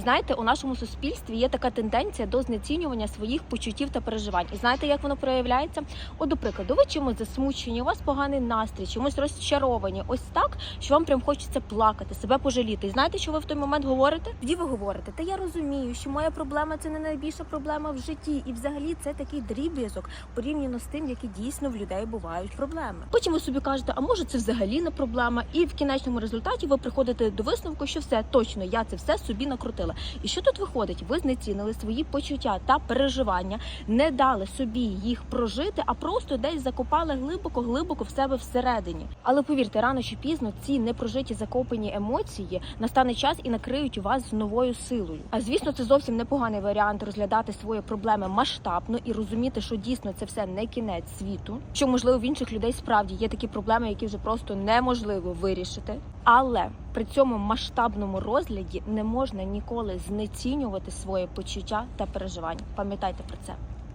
Знаєте, у нашому суспільстві є така тенденція до знецінювання своїх почуттів та переживань. І знаєте, як воно проявляється? От, до прикладу, ви чимось засмучені, у вас поганий настрій, чимось розчаровані. Ось так, що вам прям хочеться плакати, себе пожаліти. І знаєте, що ви в той момент говорите? Тоді ви говорите, та я розумію, що моя проблема це не найбільша проблема в житті, і взагалі це такий дріб'язок порівняно з тим, які дійсно в людей бувають проблеми. Потім ви собі кажете, а може це взагалі не проблема, і в кінечному результаті ви приходите до висновку, що все точно я це все собі накрутила. І що тут виходить? Ви знецінили свої почуття та переживання, не дали собі їх прожити, а просто десь закопали глибоко, глибоко в себе всередині. Але повірте, рано чи пізно ці непрожиті закопані емоції настане час і накриють вас з новою силою. А звісно, це зовсім непоганий варіант розглядати свої проблеми масштабно і розуміти, що дійсно це все не кінець світу. Що можливо в інших людей справді є такі проблеми, які вже просто неможливо вирішити. Але при цьому масштабному розгляді не можна ніколи знецінювати своє почуття та переживання. Пам'ятайте про це.